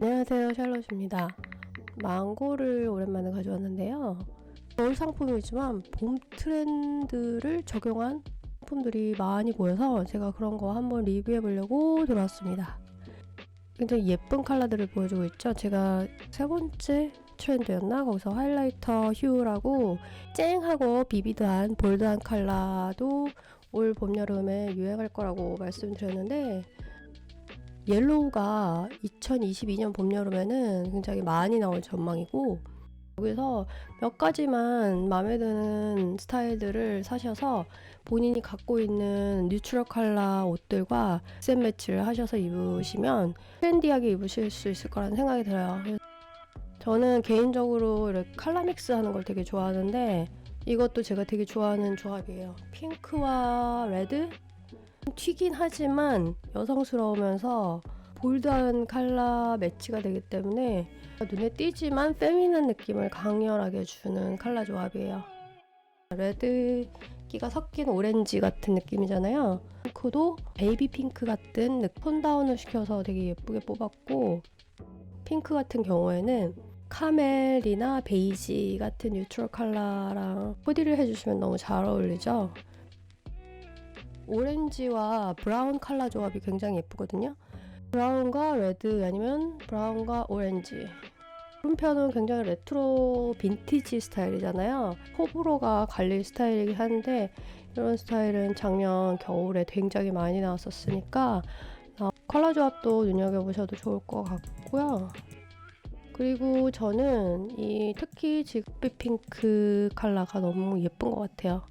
안녕하세요 샬롯입니다. 망고를 오랜만에 가져왔는데요. 겨울 상품이지만 봄 트렌드를 적용한 상품들이 많이 보여서 제가 그런 거 한번 리뷰해 보려고 들어왔습니다. 굉장히 예쁜 컬러들을 보여주고 있죠? 제가 세 번째 트렌드였나? 거기서 하이라이터 휴라고 쨍하고 비비드한 볼드한 컬러도 올 봄 여름에 유행할 거라고 말씀드렸는데 옐로우가 2022년 봄 여름에는 굉장히 많이 나올 전망이고 여기서 몇 가지만 마음에 드는 스타일들을 사셔서 본인이 갖고 있는 뉴트럴 컬러 옷들과 셋 매치를 하셔서 입으시면 트렌디하게 입으실 수 있을 거라는 생각이 들어요. 저는 개인적으로 이렇게 컬러 믹스 하는 걸 되게 좋아하는데 이것도 제가 되게 좋아하는 조합이에요. 핑크와 레드? 튀긴 하지만 여성스러우면서 볼드한 컬러 매치가 되기 때문에 눈에 띄지만 페미는 느낌을 강렬하게 주는 컬러 조합이에요. 레드기가 섞인 오렌지 같은 느낌이잖아요. 핑크도 베이비 핑크 같은 느- 톤 다운을 시켜서 되게 예쁘게 뽑았고 핑크 같은 경우에는 카멜이나 베이지 같은 뉴트럴 컬러랑 코디를 해주시면 너무 잘 어울리죠. 오렌지와 브라운 컬러 조합이 굉장히 예쁘거든요. 브라운과 레드 아니면 브라운과 오렌지. 오른편은 굉장히 레트로 빈티지 스타일이잖아요. 호불호가 갈릴 스타일이긴 한데 이런 스타일은 작년 겨울에 굉장히 많이 나왔었으니까 어, 컬러 조합도 눈여겨보셔도 좋을 것 같고요. 그리고 저는 이 특히 지급빛 핑크 컬러가 너무 예쁜 것 같아요.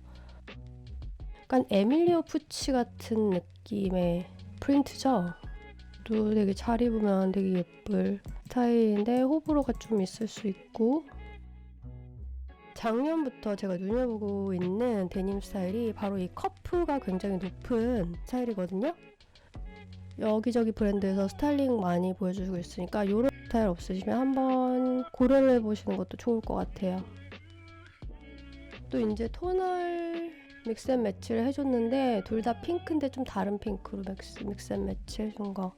약간 에밀리오 푸치 같은 느낌의 프린트죠. 또 되게 잘 입으면 되게 예쁠 스타일인데 호불호가 좀 있을 수 있고 작년부터 제가 눈여보고 있는 데님 스타일이 바로 이 커프가 굉장히 높은 스타일이거든요. 여기저기 브랜드에서 스타일링 많이 보여주고 있으니까 이런 스타일 없으시면 한번 고려를 해보시는 것도 좋을 것 같아요. 또 이제 토널 믹스앤 매치를 해줬는데 둘 다 핑크인데 좀 다른 핑크로 믹스, 믹스앤 매치 해준 거.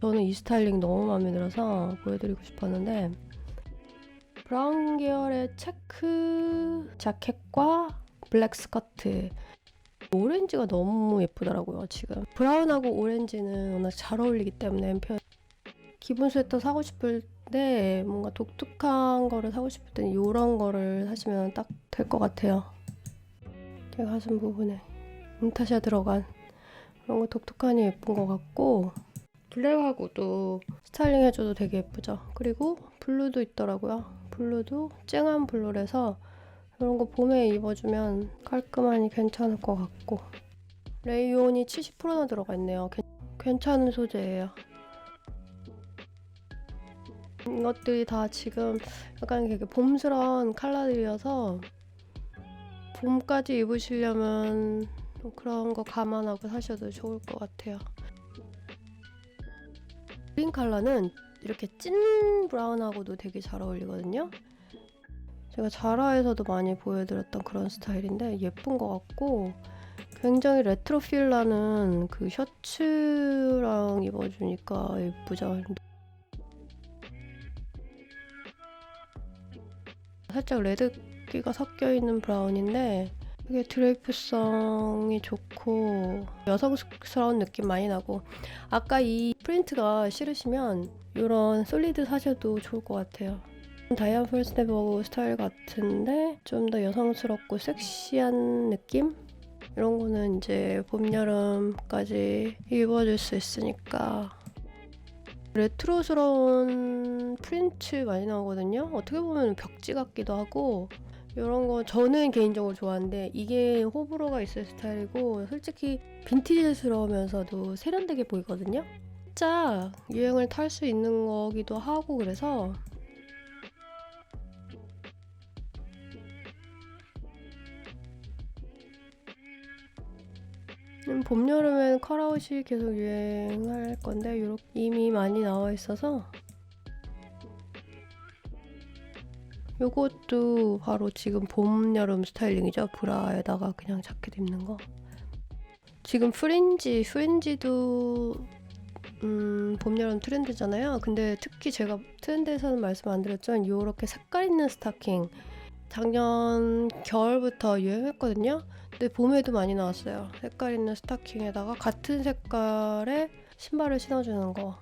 저는 이 스타일링 너무 마음에 들어서 보여드리고 싶었는데 브라운 계열의 체크 자켓과 블랙 스커트. 오렌지가 너무 예쁘더라고요 지금. 브라운하고 오렌지는 워낙 잘 어울리기 때문에 표- 기본 스웨터 사고 싶을 때 뭔가 독특한 거를 사고 싶을 때는 이런 거를 사시면 딱 될 것 같아요 제 가슴 부분에 인타샤 들어간 그런 거 독특하니 예쁜 것 같고 블랙하고도 스타일링 해줘도 되게 예쁘죠. 그리고 블루도 있더라고요. 블루도 쨍한 블루라서 이런 거 봄에 입어주면 깔끔하니 괜찮을 것 같고 레이온이 70%나 들어가 있네요. 괜- 괜찮은 소재예요. 이것들이 다 지금 약간 되게 봄스러운 컬러들이어서 봄까지 입으시려면 그런 거 감안하고 사셔도 좋을 것 같아요. 그린 컬러는 이렇게 찐 브라운하고도 되게 잘 어울리거든요. 제가 자라에서도 많이 보여드렸던 그런 스타일인데 예쁜 것 같고 굉장히 레트로 필 나는 그 셔츠랑 입어주니까 예쁘죠. 살짝 레드 기가 섞여 있는 브라운인데 되게 드레이프성이 좋고 여성스러운 느낌 많이 나고 아까 이 프린트가 싫으시면 이런 솔리드 사셔도 좋을 것 같아요. 다이안 폴스네버그 스타일 같은데 좀 더 여성스럽고 섹시한 느낌? 이런 거는 이제 봄, 여름까지 입어줄 수 있으니까 레트로스러운 프린트 많이 나오거든요. 어떻게 보면 벽지 같기도 하고 이런 거 저는 개인적으로 좋아하는데 이게 호불호가 있을 스타일이고 솔직히 빈티지스러우면서도 세련되게 보이거든요. 살짝 유행을 탈 수 있는 거기도 하고 그래서 음, 봄, 여름엔 컬아웃이 계속 유행할 건데 이미 많이 나와 있어서 요것도 바로 지금 봄, 여름 스타일링이죠. 브라에다가 그냥 자켓 입는 거. 지금 프린지, 프린지도 음, 봄, 여름 트렌드잖아요. 근데 특히 제가 트렌드에서는 말씀 안 드렸지만 이렇게 색깔 있는 스타킹 작년 겨울부터 유행했거든요. 근데 봄에도 많이 나왔어요. 색깔 있는 스타킹에다가 같은 색깔의 신발을 신어주는 거.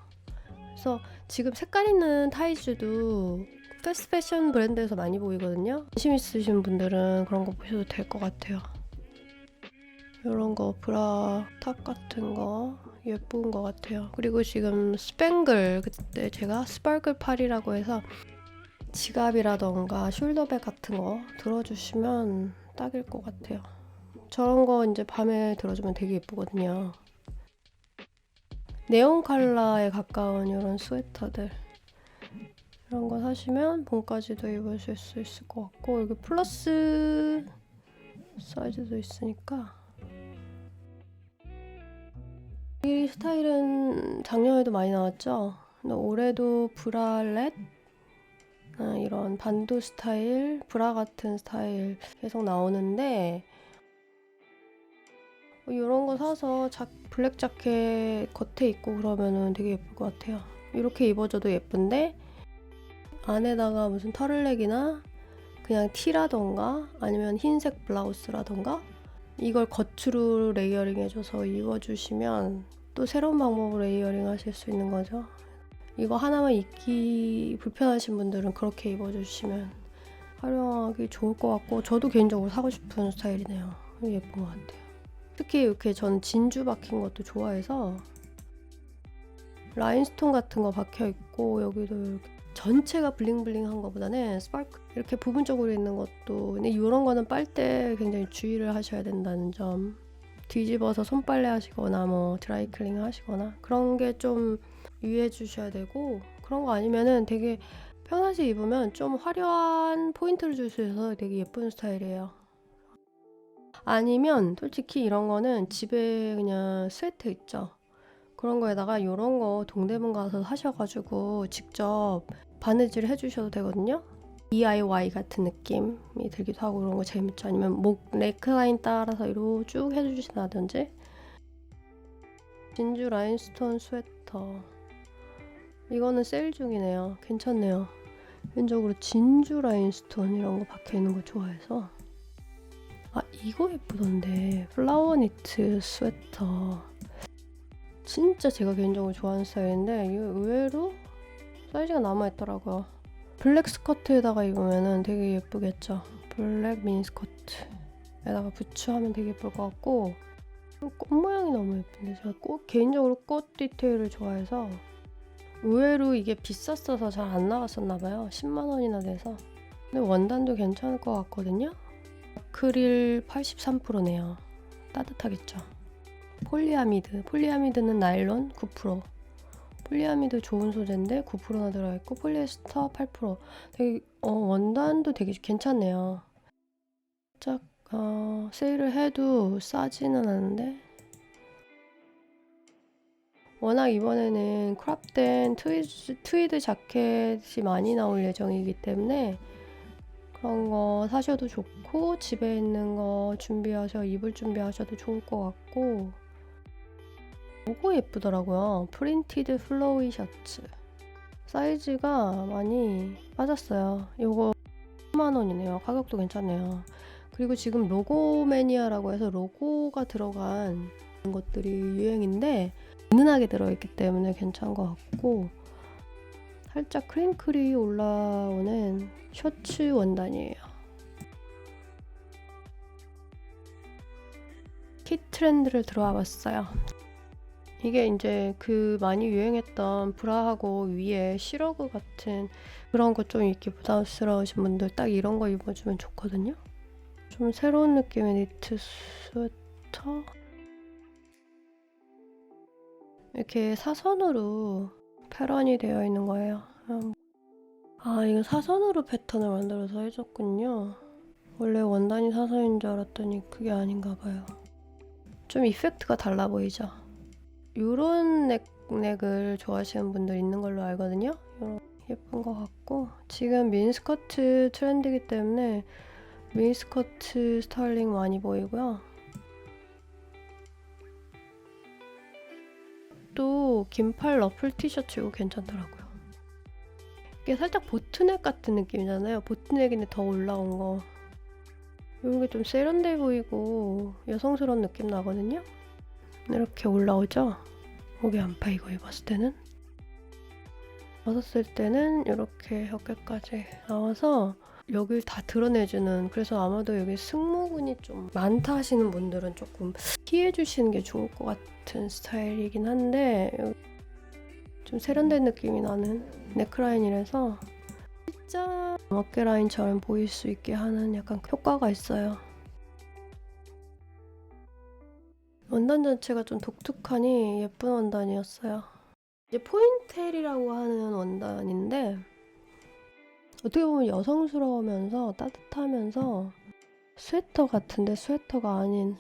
그래서 지금 색깔 있는 타이즈도 패스트 패션 브랜드에서 많이 보이거든요. 관심 있으신 분들은 그런 거 보셔도 될 것 같아요. 이런 거 브라 탑 같은 거 예쁜 것 같아요. 그리고 지금 스팽글 그때 제가 스parkle 팔이라고 해서 지갑이라던가 숄더백 같은 거 들어주시면 딱일 것 같아요. 저런 거 이제 밤에 들어주면 되게 예쁘거든요. 네온 컬러에 가까운 이런 스웨터들 이런 거 사시면 봄까지도 입으실 수 있을 것 같고 여기 플러스 사이즈도 있으니까 이 스타일은 작년에도 많이 나왔죠. 근데 올해도 브라렛 아, 이런 반도 스타일, 브라 같은 스타일 계속 나오는데 이런 거 사서 자, 블랙 자켓 겉에 입고 그러면은 되게 예쁠 것 같아요. 이렇게 입어줘도 예쁜데 안에다가 무슨 터를넥이나 그냥 티라던가 아니면 흰색 블라우스라던가 이걸 겉으로 레이어링 해줘서 입어주시면 또 새로운 방법으로 레이어링 하실 수 있는 거죠. 이거 하나만 입기 불편하신 분들은 그렇게 입어주시면 활용하기 좋을 것 같고 저도 개인적으로 사고 싶은 스타일이네요. 예쁜 것 같아요. 특히 이렇게 전 진주 박힌 것도 좋아해서 라인스톤 같은 거 박혀 있고 여기도 이렇게 전체가 블링블링한 것보다는 스파크 이렇게 부분적으로 있는 것도 근데 이런 거는 빨 때 굉장히 주의를 하셔야 된다는 점 뒤집어서 손빨래 하시거나 뭐 드라이클링 하시거나 그런 게 좀 유의해 주셔야 되고 그런 거 아니면은 되게 편하게 입으면 좀 화려한 포인트를 줄수 있어서 되게 예쁜 스타일이에요. 아니면 솔직히 이런 거는 집에 그냥 스웨터 있죠. 그런 거에다가 이런 거 동대문 가서 사셔가지고 직접 바느질 해주셔도 되거든요. DIY 같은 느낌이 들기도 하고 그런 거 재밌죠. 아니면 목 네크라인 따라서 이로 쭉 해주신다든지 진주 라인스톤 스웨터 이거는 세일 중이네요. 괜찮네요. 개인적으로 진주 라인스톤 이런 거 박혀 있는 거 좋아해서 아 이거 예쁘던데 플라워 니트 스웨터 진짜 제가 개인적으로 좋아하는 스타일인데 이거 의외로 사이즈가 남아있더라고요. 블랙 스커트에다가 입으면 되게 예쁘겠죠. 블랙 미니스커트에다가 부츠하면 되게 예쁠 것 같고 꽃 모양이 너무 예쁜데 제가 꽃 개인적으로 꽃 디테일을 좋아해서 의외로 이게 비쌌어서 잘 안 나갔었나 봐요. 10만 원이나 돼서. 근데 원단도 괜찮을 것 같거든요. 아크릴 83%네요. 따뜻하겠죠. 폴리아미드. 폴리아미드는 나일론 9%. 폴리아미드 좋은 소재인데 9%나 들어있고 폴리에스터 8%. 되게 어, 원단도 되게 괜찮네요. 살짝 어, 세일을 해도 싸지는 않은데 워낙 이번에는 크롭된 트위드, 트위드 자켓이 많이 나올 예정이기 때문에 그런 거 사셔도 좋고 집에 있는 거 준비하셔 입을 준비하셔도 좋을 것 같고 너무 예쁘더라고요. 프린티드 플로이 셔츠 사이즈가 많이 빠졌어요. 이거 3만 원이네요. 가격도 괜찮네요. 그리고 지금 로고 매니아라고 해서 로고가 들어간 것들이 유행인데 은은하게 들어있기 때문에 괜찮은 것 같고 살짝 크링클이 올라오는 셔츠 원단이에요. 킷 트렌드를 들어와 봤어요. 이게 이제 그 많이 유행했던 브라하고 위에 시러그 같은 그런 거 좀 입기 부담스러우신 분들 딱 이런 거 입어주면 좋거든요. 좀 새로운 느낌의 니트 스웨터 이렇게 사선으로 패런이 되어 있는 거예요. 아, 이거 사선으로 패턴을 만들어서 해줬군요. 원래 원단이 사선인 줄 알았더니 그게 아닌가 봐요. 좀 이펙트가 달라 보이죠? 요런 넥, 넥을 좋아하시는 분들 있는 걸로 알거든요. 예쁜 것 같고 지금 미니스커트 트렌드이기 때문에 미니스커트 스타일링 많이 보이고요. 이것도 긴팔 러플 티셔츠 이거 괜찮더라고요. 이게 살짝 보트넥 같은 느낌이잖아요. 보트넥인데 더 올라온 거. 이런 게 좀 세련돼 보이고 여성스러운 느낌 나거든요. 이렇게 올라오죠? 목이 안 파이고 입었을 때는. 벗었을 때는 이렇게 어깨까지 나와서 여길 다 드러내주는 그래서 아마도 여기 승모근이 좀 많다 하시는 분들은 조금 피해 주시는 게 좋을 것 같은 스타일이긴 한데 좀 세련된 느낌이 나는 네크라인이라서 진짜 어깨 라인처럼 보일 수 있게 하는 약간 효과가 있어요. 원단 자체가 좀 독특하니 예쁜 원단이었어요. 이제 포인텔이라고 하는 원단인데 어떻게 보면 여성스러우면서 따뜻하면서 스웨터 같은데 스웨터가 아닌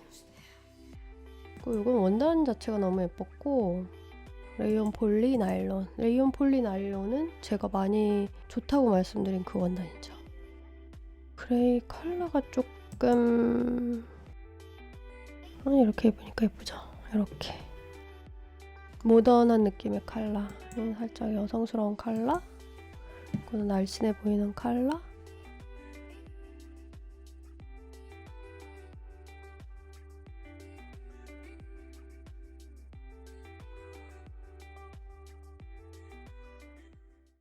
이건 원단 자체가 너무 예뻤고 레이온 폴리 나일론 레이온 폴리 나일론은 제가 많이 좋다고 말씀드린 그 원단이죠 그레이 컬러가 조금 아, 이렇게 입으니까 예쁘죠? 이렇게. 모던한 느낌의 이건 살짝 여성스러운 컬러 이거는 날씬해 보이는 컬러